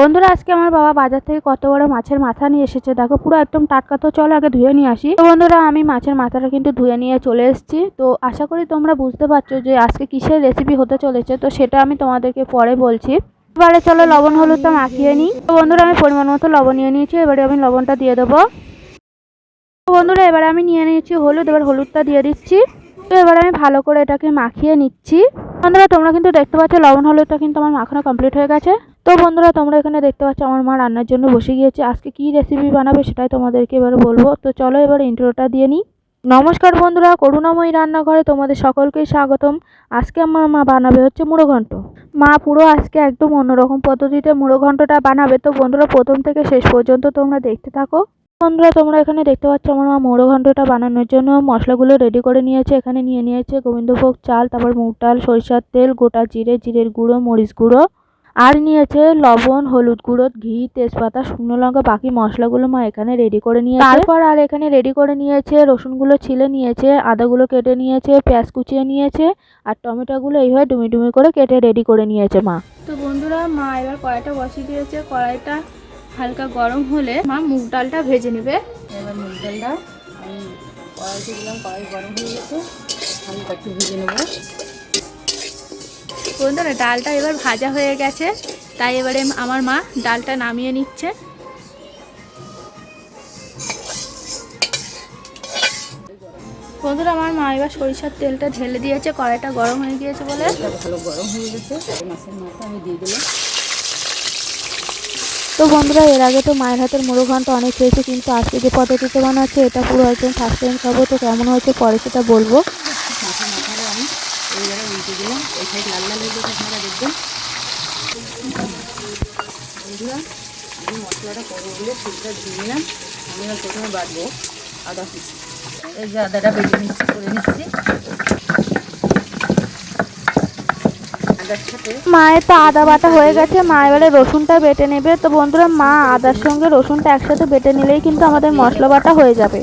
বন্ধুরা, আজকে আমার বাবা বাজার থেকে কত বড় মাছের মাথা নিয়ে এসেছে। দেখো, পুরো একদম টাটকা তো চলো আগে ধুয়ে নিয়ে আসি। তো বন্ধুরা, আমি মাছের মাথাটা কিন্তু ধুয়ে নিয়ে চলে এসেছি। তো আশা করি তোমরা বুঝতে পারছ যে আজকে কিসের রেসিপি হতে চলেছে। তো সেটা আমি তোমাদেরকে পরে বলছি। এবারে চলো লবণ হলুদটা মাখিয়ে নিই। তো বন্ধুরা, আমি পরিমাণ মতো লবণ নিয়ে নিয়েছি। এবারে আমি লবণটা দিয়ে দেবো। তো বন্ধুরা, এবারে আমি নিয়ে নিয়েছি হলুদ। এবার হলুদটা দিয়ে দিচ্ছি। তো এবার আমি ভালো করে এটাকে মাখিয়ে নিচ্ছি। বন্ধুরা, তোমরা কিন্তু দেখতে পাচ্ছ, লবণ হলুদটা কিন্তু আমার মাখানো কমপ্লিট হয়ে গেছে। তো বন্ধুরা, তোমরা এখানে দেখতে পাচ্ছ আমার মা রান্নার জন্য বসে গিয়েছে। আজকে কি রেসিপি বানাবে সেটাই তোমাদেরকে এবার বলব। তো চলো এবার ইন্ট্রোটা দিয়ে নিই। নমস্কার বন্ধুরা, করুণাময়ী রান্নাঘরে তোমাদের সকলকেই স্বাগতম। আজকে আমার মা বানাবে হচ্ছে মুড়ো ঘন্ট। মা পুরো আজকে একদম অন্যরকম পদ্ধতিতে মুড়ো ঘন্টটা বানাবে। তো বন্ধুরা, প্রথম থেকে শেষ পর্যন্ত তোমরা দেখতে থাকো। বন্ধুরা, তোমরা এখানে দেখতে পাচ্ছ আমার মা মোড়ো ঘন্টটা বানানোর জন্য মশলাগুলো রেডি করে নিয়েছে। এখানে নিয়ে নিয়েছে গোবিন্দভোগ চাল, তারপর মুগ ডাল, সরিষার তেল, গোটা জিরে, জিরের গুঁড়ো, মরিচ গুঁড়ো। আর নিয়েছে লবণ হলুদ গুঁড়ো ঘি তেজপাতা শুকনো লঙ্কা বাকি মশলাগুলো মা এখানে রেডি করে নিয়েছে। তারপর আর এখানে রেডি করে নিয়েছে রসুনগুলো ছিলে নিয়েছে আদাগুলো কেটে নিয়েছে পেঁয়াজ কুচিয়ে নিয়েছে আর টমেটোগুলো এইভাবে ডুমি ডুমি করে কেটে রেডি করে নিয়েছে মা। তো বন্ধুরা মা এবার কড়াইটা বসিয়ে দিয়েছে। কড়াইটা হালকা গরম হলে মা মুগ ডালটা ভেজে নেবে। এবার মুগ ডালটা আমি কড়াইতে দিলাম কড়াই গরম হয়ে গেছে। হালকা একটু ভেজে নেব। বন্ধুরা ডালটা এবার ভাজা হয়ে গেছে। তাই এবারে আমার মা ডালটা নামিয়ে নিচ্ছে। বন্ধুরা, আমার মা এবার সরিষার তেলটা ঢেলে দিয়েছে, কড়াইটা গরম হয়ে গিয়েছে বলে। ভালো গরম হয়ে গেছে মাছের মাথা আমি দিয়ে দিলাম তো বন্ধুরা, এর আগে তো মায়ের হাতের মুড়ো ঘন্ট অনেক খেয়েছে কিন্তু আজকে যে পদ্ধতিতে বানাচ্ছে, এটা পুরো একদম ফার্স্ট টাইম খাব তো কেমন হয়েছে, পরে সেটা বলব মাছের মাথাটা আমি এইবারে উল্টে দিলাম। এই সাইড লাল লাল হয়ে গেছে, আপনারা দেখবেন। আমি মশলাটা আমি প্রথমে আদা কুচি। এই যে আদাটা বেটে নিচ্ছি করে নিচ্ছি। মায়ের তো আদা বাটা হয়ে গেছে, মা এবারে রসুনটা বেটে নেবে। তো বন্ধুরা, মা আদার সঙ্গে রসুনটা একসাথে বেটে নিলেই কিন্তু আমাদের মশলা বাটা হয়ে যাবে।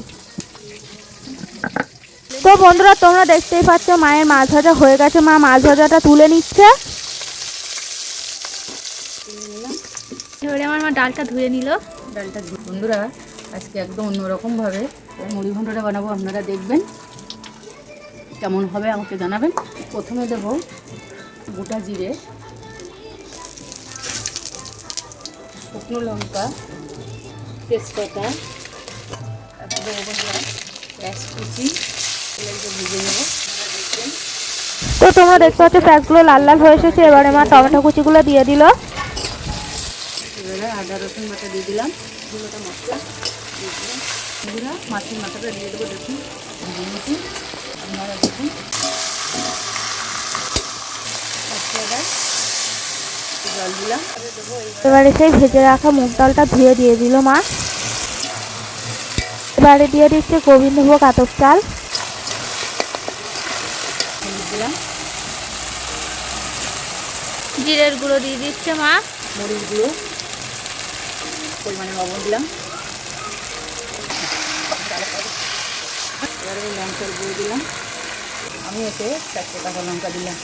তো বন্ধুরা তোমরা দেখতেই পাচ্ছ মায়ের মাছ ভাজা হয়ে গেছে। মা মাছ ভাজাটা তুলে নিচ্ছে। এবারে আমার মা ডালটা ধুয়ে নিল। ডালটা বন্ধুরা আজকে একদম অন্যরকমভাবে মুড়ি ঘন্টটা বানাবো আপনারা দেখবেন। কেমন হবে আমাকে জানাবেন। প্রথমে দেব গোটা জিরে শুকনো লঙ্কা তেজপাতা তারপর দেবো বন্ধুরা পেঁয়াজ কুচি ভেজে নেব তো তোমরা দেখতে পাচ্ছ প্যাকগুলো লাল লাল হয়ে এসেছে। এবারে মা টমেটো কুচিগুলো দিয়ে দিল। এবারে আদা রসুন বাটা দিয়ে দিলাম। মশলা দিয়ে দিলাম। বন্ধুরা মাছের মাথাটা দিয়ে দেবো দেখুন। আপনারা দেখুন জল দিলাম এবারে সেই ভেজে রাখা মুগ ডালটা ধুয়ে দিয়ে দিল মা। এবারে দিয়ে দিচ্ছে গোবিন্দভোগ আতপ চাল। দিলাম। জিরের গুঁড়ো দিয়ে দিচ্ছে মা। মরিচ গুঁড়ো পরিমাণে লবণ দিলাম। এবারে ওই লঙ্কার গুঁড়ো দিলাম। আমি এতে চারটে কাঁচা লঙ্কা দিলাম।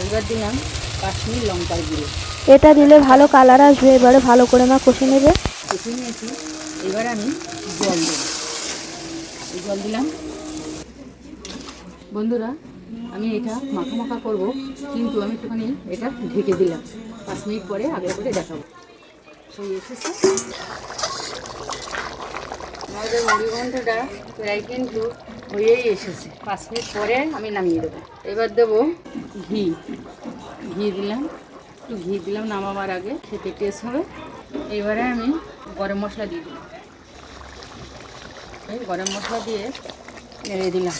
এইবার দিলাম কাশ্মীর লঙ্কার গুঁড়ো। এটা দিলে ভালো কালার আসবে এবারে ভালো করে মা কষে নেবে। কষে নিয়েছি। এবার আমি জল দেব। জল দিলাম। বন্ধুরা, আমি এটা মাখা মাখা করব, কিন্তু আমি একটুখানি এটা ঢেকে দিলাম। পাঁচ মিনিট পরে আগে করে দেখাবো। হয়ে এসেছে। আমাদের মুড়ি ঘন্টাটা প্রায় কিন্তু হয়েই এসেছে। পাঁচ মিনিট পরে আমি নামিয়ে দেবো। এবার দেবো ঘি। ঘি দিলাম। একটু ঘি দিলাম নামাবার আগে, খেতে টেস্ট হবে। এবারে আমি গরম মশলা দিয়ে দিলাম গরম মশলা দিয়ে নেড়ে দিলাম।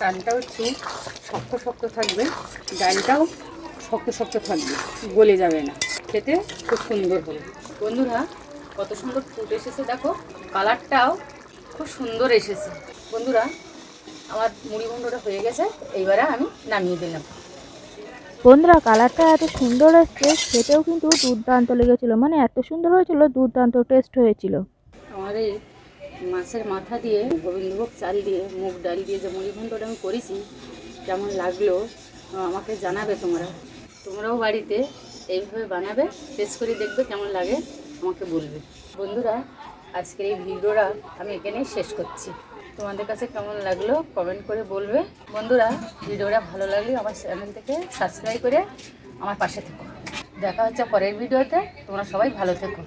চালটাও একটু শক্ত শক্ত থাকবে। ডালটাও শক্ত শক্ত থাকবে। গলে যাবে না। খেতে খুব সুন্দর হবে। বন্ধুরা কত সুন্দর ফুট এসেছে দেখো। কালারটাও খুব সুন্দর এসেছে। বন্ধুরা আমার মুড়ি বন্ধুটা হয়ে গেছে। এইবারে আমি নামিয়ে দিলাম। বন্ধুরা কালারটা এত সুন্দর এসছে খেতেও কিন্তু দুর্দান্ত লেগেছিল। মানে এত সুন্দর হয়েছিল দুর্দান্ত টেস্ট হয়েছিল। আমার এই মাছের মাথা দিয়ে, গোবিন্দভোগ চাল দিয়ে, মুগ ডাল দিয়ে যে মুড়ি ঘন্টটা আমি করেছি, কেমন লাগল আমাকে জানাবে তোমরা। তোমরাও বাড়িতে এইভাবে বানাবে টেস্ট করে দেখবে কেমন লাগে, আমাকে বলবে। বন্ধুরা, আজকের এই ভিডিওটা আমি এখানেই শেষ করছি। তোমাদের কাছে কেমন লাগল কমেন্ট করে বলবে। বন্ধুরা, ভিডিওটা ভালো লাগলে আমার চ্যানেল থেকে সাবস্ক্রাইব করে আমার পাশে থেকো। দেখা হচ্ছে পরের ভিডিওতে, তোমরা সবাই ভালো থেকো।